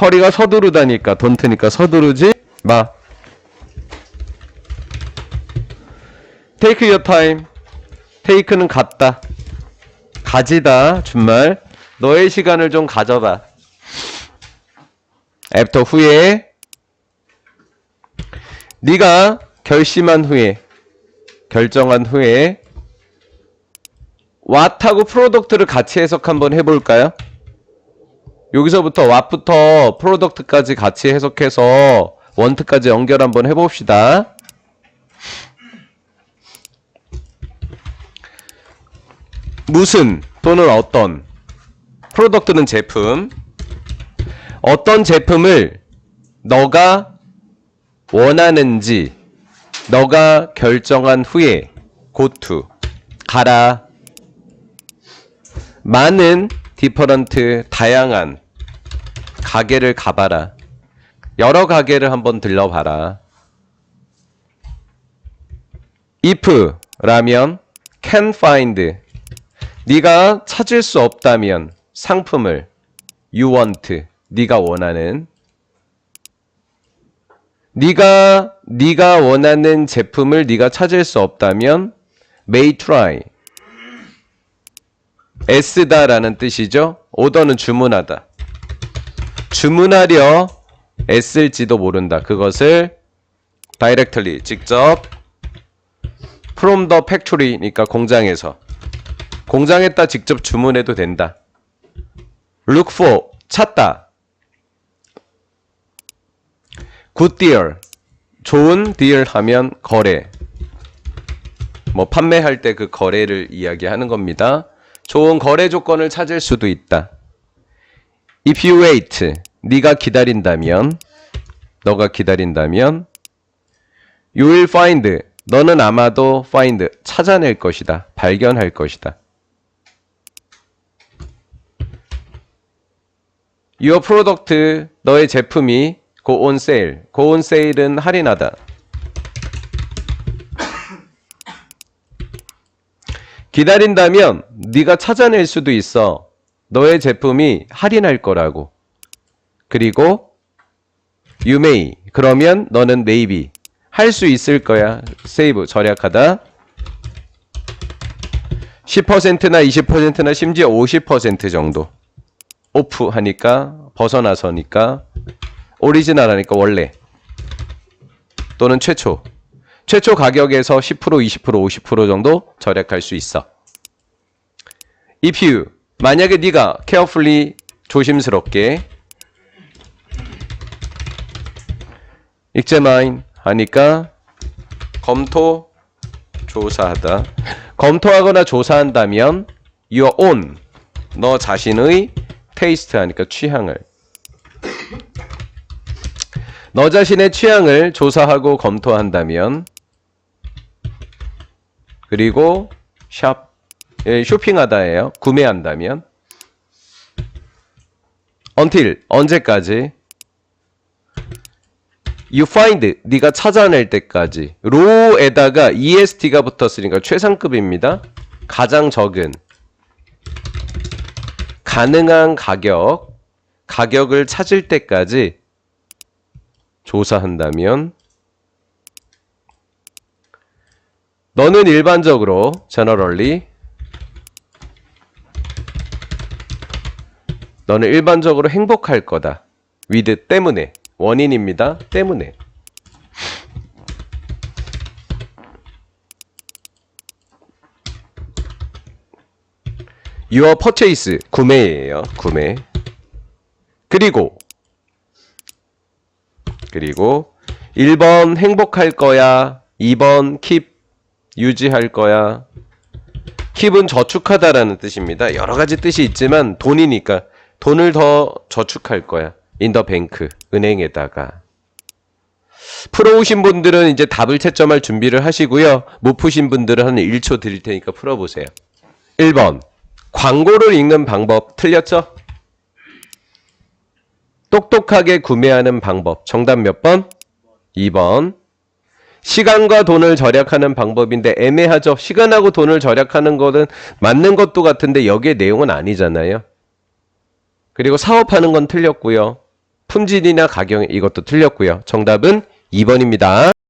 허리가 서두르다니까 돈트니까 서두르지 마. Take your time. take는 갖다. 가지다 준말. 너의 시간을 좀 가져봐. after 후에 네가 결심한 후에 결정한 후에 왓하고 프로덕트를 같이 해석 한번 해볼까요? 여기서부터 왓부터 프로덕트까지 같이 해석해서 원트까지 연결 한번 해봅시다. 무슨 또는 어떤 프로덕트는 제품 어떤 제품을 너가 원하는지 너가 결정한 후에 고투 가라 많은 디퍼런트 다양한 가게를 가봐라. 여러 가게를 한번 들러봐라. if 라면 can find. 네가 찾을 수 없다면 상품을 you want 네가 원하는. 네가 네가 원하는 제품을 네가 찾을 수 없다면 may try 애쓰다라는 뜻이죠. 오더는 주문하다. 주문하려 애쓸지도 모른다. 그것을 directly 직접 from the factory니까 공장에서 공장에다 직접 주문해도 된다. look for 찾다. good deal 좋은 deal 하면 거래. 뭐 판매할 때 그 거래를 이야기하는 겁니다. 좋은 거래 조건을 찾을 수도 있다. If you wait, 네가 기다린다면, 너가 기다린다면, you will find, 너는 아마도 find, 찾아낼 것이다. 발견할 것이다. Your product, 너의 제품이 go on sale. go on sale은 할인하다. 기다린다면 네가 찾아낼 수도 있어. 너의 제품이 할인할 거라고. 그리고 you may 그러면 너는 maybe 할 수 있을 거야. save 절약하다. 10%나 20%나 심지어 50% 정도 오프 하니까 벗어나서니까 오리지널 하니까 원래 또는 최초 최초 가격에서 10% 20% 50% 정도 절약할 수 있어. If you 만약에 네가 carefully 조심스럽게 examine 하니까 검토 조사하다. 검토하거나 조사한다면 your own 너 자신의 taste 하니까 취향을 너 자신의 취향을 조사하고 검토한다면 그리고 샵 예, 쇼핑하다예요. 구매한다면 until 언제까지 you find 네가 찾아낼 때까지 로에다가 est가 붙었으니까 최상급입니다. 가장 적은 가능한 가격 가격을 찾을 때까지 조사한다면 너는 일반적으로 generally 너는 일반적으로 행복할 거다. with 때문에 원인입니다. 때문에 your purchase 구매예요. 구매. 그리고 그리고 1번 행복할 거야. 2번 keep 유지할 거야. keep은 저축하다라는 뜻입니다. 여러 가지 뜻이 있지만 돈이니까 돈을 더 저축할 거야. bank 은행에다가 풀어오신 분들은 이제 답을 채점할 준비를 하시고요. 못 푸신 분들은 한 1초 드릴 테니까 풀어보세요. 1번 광고를 읽는 방법 틀렸죠? 똑똑하게 구매하는 방법. 정답 몇 번? 2번. 시간과 돈을 절약하는 방법인데 애매하죠. 시간하고 돈을 절약하는 것은 맞는 것도 같은데 여기에 내용은 아니잖아요. 그리고 사업하는 건 틀렸고요. 품질이나 가격 이것도 틀렸고요. 정답은 2번입니다.